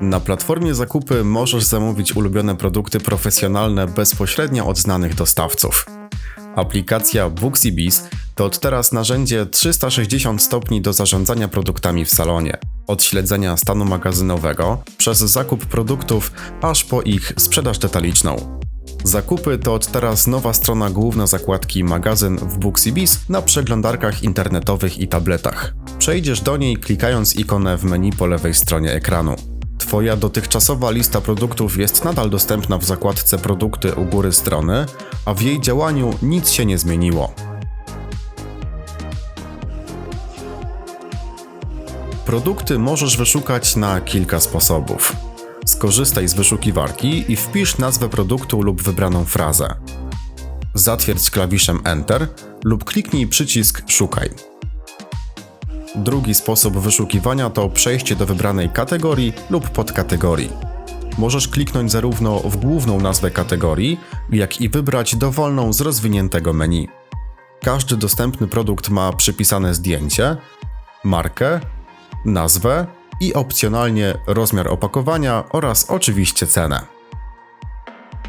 Na platformie zakupy możesz zamówić ulubione produkty profesjonalne bezpośrednio od znanych dostawców. Aplikacja BooksyBiz to od teraz narzędzie 360 stopni do zarządzania produktami w salonie. Od śledzenia stanu magazynowego, przez zakup produktów, aż po ich sprzedaż detaliczną. Zakupy to od teraz nowa strona główna zakładki magazyn w BooksyBiz na przeglądarkach internetowych i tabletach. Przejdziesz do niej klikając ikonę w menu po lewej stronie ekranu. Twoja dotychczasowa lista produktów jest nadal dostępna w zakładce Produkty u góry strony, a w jej działaniu nic się nie zmieniło. Produkty możesz wyszukać na kilka sposobów. Skorzystaj z wyszukiwarki i wpisz nazwę produktu lub wybraną frazę. Zatwierdź klawiszem Enter lub kliknij przycisk Szukaj. Drugi sposób wyszukiwania to przejście do wybranej kategorii lub podkategorii. Możesz kliknąć zarówno w główną nazwę kategorii, jak i wybrać dowolną z rozwiniętego menu. Każdy dostępny produkt ma przypisane zdjęcie, markę, nazwę i opcjonalnie rozmiar opakowania oraz oczywiście cenę.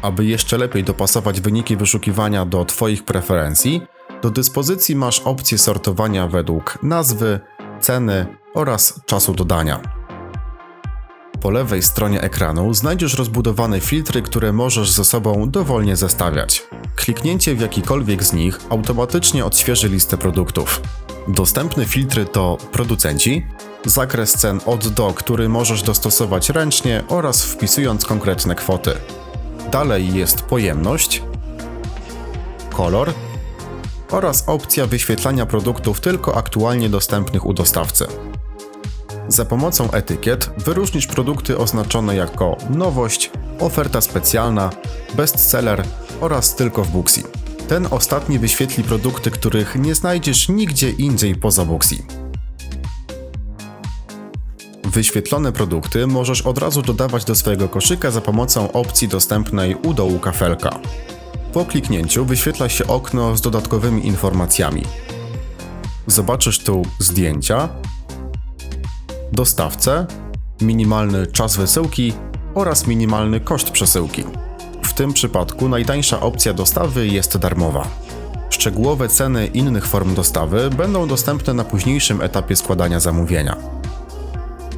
Aby jeszcze lepiej dopasować wyniki wyszukiwania do Twoich preferencji, do dyspozycji masz opcję sortowania według nazwy, ceny oraz czasu dodania. Po lewej stronie ekranu znajdziesz rozbudowane filtry, które możesz ze sobą dowolnie zestawiać. Kliknięcie w jakikolwiek z nich automatycznie odświeży listę produktów. Dostępne filtry to producenci, zakres cen od do, który możesz dostosować ręcznie oraz wpisując konkretne kwoty. Dalej jest pojemność, kolor oraz opcja wyświetlania produktów tylko aktualnie dostępnych u dostawcy. Za pomocą etykiet wyróżnisz produkty oznaczone jako nowość, oferta specjalna, bestseller oraz tylko w Booksy. Ten ostatni wyświetli produkty, których nie znajdziesz nigdzie indziej poza Booksy. Wyświetlone produkty możesz od razu dodawać do swojego koszyka za pomocą opcji dostępnej u dołu kafelka. Po kliknięciu wyświetla się okno z dodatkowymi informacjami. Zobaczysz tu zdjęcia, dostawcę, minimalny czas wysyłki oraz minimalny koszt przesyłki. W tym przypadku najtańsza opcja dostawy jest darmowa. Szczegółowe ceny innych form dostawy będą dostępne na późniejszym etapie składania zamówienia.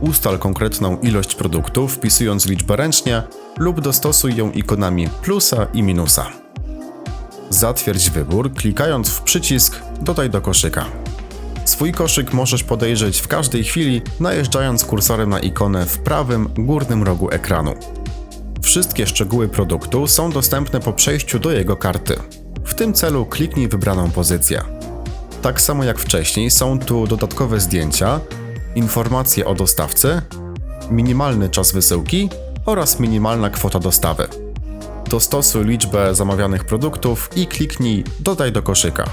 Ustal konkretną ilość produktu wpisując liczbę ręcznie lub dostosuj ją ikonami plusa i minusa. Zatwierdź wybór klikając w przycisk Dodaj do koszyka. Swój koszyk możesz podejrzeć w każdej chwili, najeżdżając kursorem na ikonę w prawym górnym rogu ekranu. Wszystkie szczegóły produktu są dostępne po przejściu do jego karty. W tym celu kliknij wybraną pozycję. Tak samo jak wcześniej są tu dodatkowe zdjęcia, informacje o dostawcy, minimalny czas wysyłki oraz minimalna kwota dostawy. Dostosuj liczbę zamawianych produktów i kliknij Dodaj do koszyka.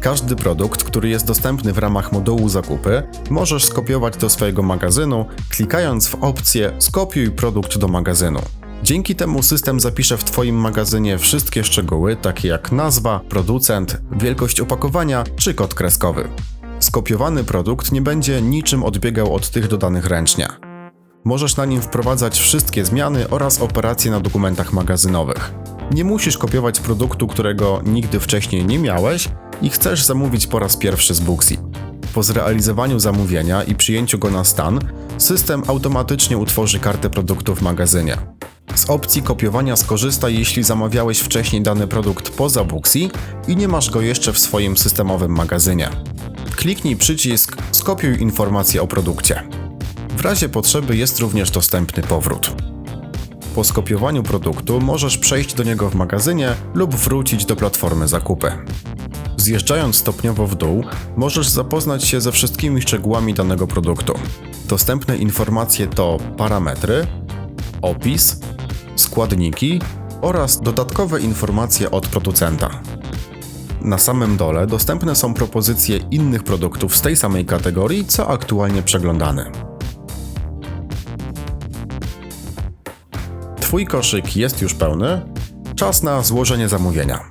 Każdy produkt, który jest dostępny w ramach modułu zakupy, możesz skopiować do swojego magazynu, klikając w opcję Skopiuj produkt do magazynu. Dzięki temu system zapisze w Twoim magazynie wszystkie szczegóły, takie jak nazwa, producent, wielkość opakowania czy kod kreskowy. Skopiowany produkt nie będzie niczym odbiegał od tych dodanych ręcznie. Możesz na nim wprowadzać wszystkie zmiany oraz operacje na dokumentach magazynowych. Nie musisz kopiować produktu, którego nigdy wcześniej nie miałeś i chcesz zamówić po raz pierwszy z Booksy. Po zrealizowaniu zamówienia i przyjęciu go na stan, system automatycznie utworzy kartę produktu w magazynie. Z opcji kopiowania skorzystaj, jeśli zamawiałeś wcześniej dany produkt poza Booksy i nie masz go jeszcze w swoim systemowym magazynie. Kliknij przycisk Skopiuj informację o produkcie. Razie potrzeby jest również dostępny powrót. Po skopiowaniu produktu możesz przejść do niego w magazynie lub wrócić do platformy zakupy. Zjeżdżając stopniowo w dół, możesz zapoznać się ze wszystkimi szczegółami danego produktu. Dostępne informacje to parametry, opis, składniki oraz dodatkowe informacje od producenta. Na samym dole dostępne są propozycje innych produktów z tej samej kategorii, co aktualnie przeglądany. Twój koszyk jest już pełny, czas na złożenie zamówienia.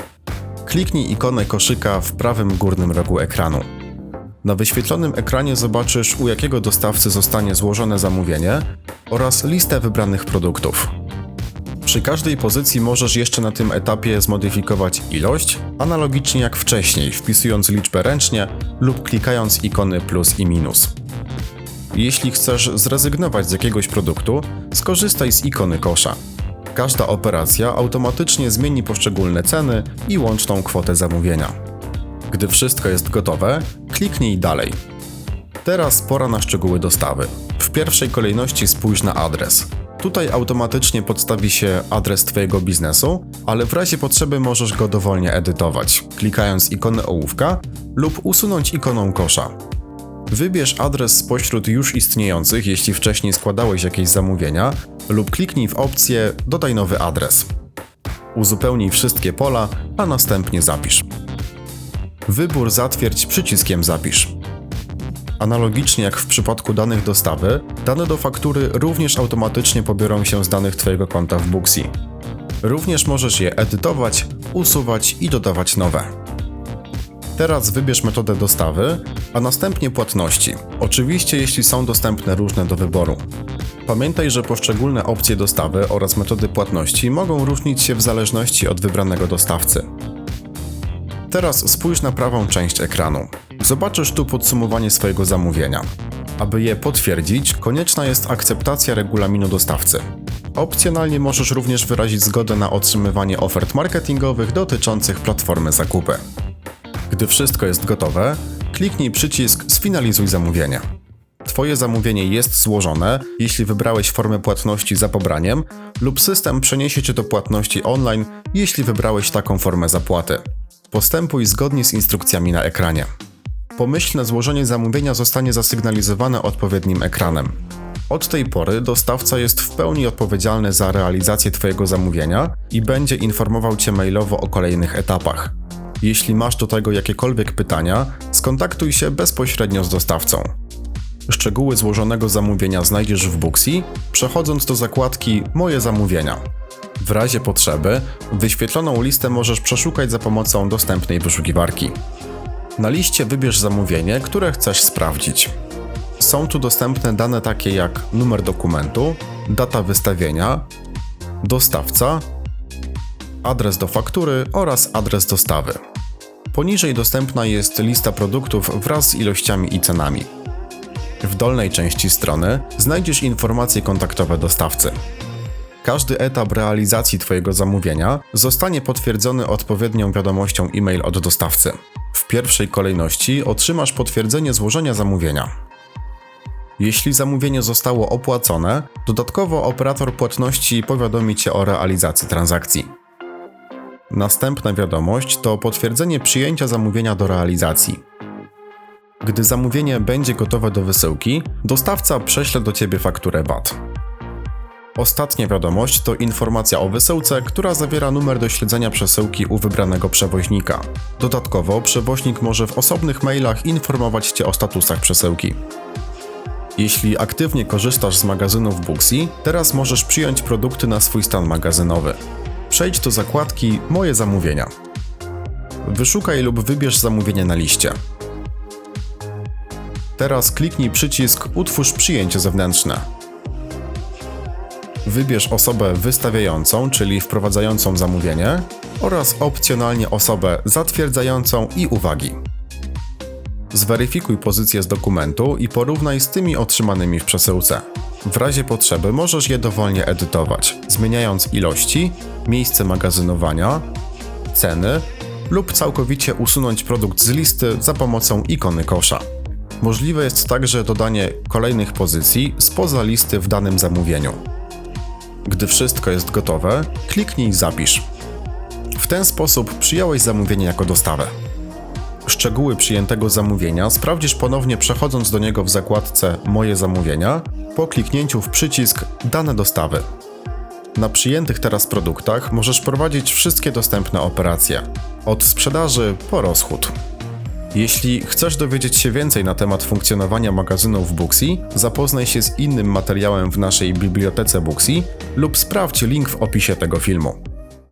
Kliknij ikonę koszyka w prawym górnym rogu ekranu. Na wyświetlonym ekranie zobaczysz, u jakiego dostawcy zostanie złożone zamówienie oraz listę wybranych produktów. Przy każdej pozycji możesz jeszcze na tym etapie zmodyfikować ilość, analogicznie jak wcześniej, wpisując liczbę ręcznie lub klikając ikony plus i minus. Jeśli chcesz zrezygnować z jakiegoś produktu, skorzystaj z ikony kosza. Każda operacja automatycznie zmieni poszczególne ceny i łączną kwotę zamówienia. Gdy wszystko jest gotowe, kliknij dalej. Teraz pora na szczegóły dostawy. W pierwszej kolejności spójrz na adres. Tutaj automatycznie podstawi się adres Twojego biznesu, ale w razie potrzeby możesz go dowolnie edytować, klikając ikonę ołówka lub usunąć ikoną kosza. Wybierz adres spośród już istniejących, jeśli wcześniej składałeś jakieś zamówienia, lub kliknij w opcję Dodaj nowy adres. Uzupełnij wszystkie pola, a następnie zapisz. Wybór zatwierdź przyciskiem Zapisz. Analogicznie jak w przypadku danych dostawy, dane do faktury również automatycznie pobiorą się z danych Twojego konta w Booksy. Również możesz je edytować, usuwać i dodawać nowe. Teraz wybierz metodę dostawy, a następnie płatności. Oczywiście, jeśli są dostępne różne do wyboru. Pamiętaj, że poszczególne opcje dostawy oraz metody płatności mogą różnić się w zależności od wybranego dostawcy. Teraz spójrz na prawą część ekranu. Zobaczysz tu podsumowanie swojego zamówienia. Aby je potwierdzić, konieczna jest akceptacja regulaminu dostawcy. Opcjonalnie możesz również wyrazić zgodę na otrzymywanie ofert marketingowych dotyczących platformy zakupy. Gdy wszystko jest gotowe, kliknij przycisk Sfinalizuj zamówienie. Twoje zamówienie jest złożone, jeśli wybrałeś formę płatności za pobraniem, lub system przeniesie Cię do płatności online, jeśli wybrałeś taką formę zapłaty. Postępuj zgodnie z instrukcjami na ekranie. Pomyślne złożenie zamówienia zostanie zasygnalizowane odpowiednim ekranem. Od tej pory dostawca jest w pełni odpowiedzialny za realizację Twojego zamówienia i będzie informował Cię mailowo o kolejnych etapach. Jeśli masz do tego jakiekolwiek pytania, skontaktuj się bezpośrednio z dostawcą. Szczegóły złożonego zamówienia znajdziesz w Booksy, przechodząc do zakładki Moje zamówienia. W razie potrzeby, wyświetloną listę możesz przeszukać za pomocą dostępnej wyszukiwarki. Na liście wybierz zamówienie, które chcesz sprawdzić. Są tu dostępne dane takie jak numer dokumentu, data wystawienia, dostawca, adres do faktury oraz adres dostawy. Poniżej dostępna jest lista produktów wraz z ilościami i cenami. W dolnej części strony znajdziesz informacje kontaktowe dostawcy. Każdy etap realizacji Twojego zamówienia zostanie potwierdzony odpowiednią wiadomością e-mail od dostawcy. W pierwszej kolejności otrzymasz potwierdzenie złożenia zamówienia. Jeśli zamówienie zostało opłacone, dodatkowo operator płatności powiadomi Cię o realizacji transakcji. Następna wiadomość to potwierdzenie przyjęcia zamówienia do realizacji. Gdy zamówienie będzie gotowe do wysyłki, dostawca prześle do Ciebie fakturę VAT. Ostatnia wiadomość to informacja o wysyłce, która zawiera numer do śledzenia przesyłki u wybranego przewoźnika. Dodatkowo przewoźnik może w osobnych mailach informować Cię o statusach przesyłki. Jeśli aktywnie korzystasz z magazynów Booksy, teraz możesz przyjąć produkty na swój stan magazynowy. Przejdź do zakładki Moje zamówienia. Wyszukaj lub wybierz zamówienie na liście. Teraz kliknij przycisk Utwórz przyjęcie zewnętrzne. Wybierz osobę wystawiającą, czyli wprowadzającą zamówienie, oraz opcjonalnie osobę zatwierdzającą i uwagi. Zweryfikuj pozycję z dokumentu i porównaj z tymi otrzymanymi w przesyłce. W razie potrzeby możesz je dowolnie edytować, zmieniając ilości, miejsce magazynowania, ceny lub całkowicie usunąć produkt z listy za pomocą ikony kosza. Możliwe jest także dodanie kolejnych pozycji spoza listy w danym zamówieniu. Gdy wszystko jest gotowe, kliknij Zapisz. W ten sposób przyjąłeś zamówienie jako dostawę. Szczegóły przyjętego zamówienia sprawdzisz ponownie przechodząc do niego w zakładce Moje zamówienia po kliknięciu w przycisk Dane dostawy. Na przyjętych teraz produktach możesz prowadzić wszystkie dostępne operacje, od sprzedaży po rozchód. Jeśli chcesz dowiedzieć się więcej na temat funkcjonowania magazynów Booksy, zapoznaj się z innym materiałem w naszej bibliotece Booksy lub sprawdź link w opisie tego filmu.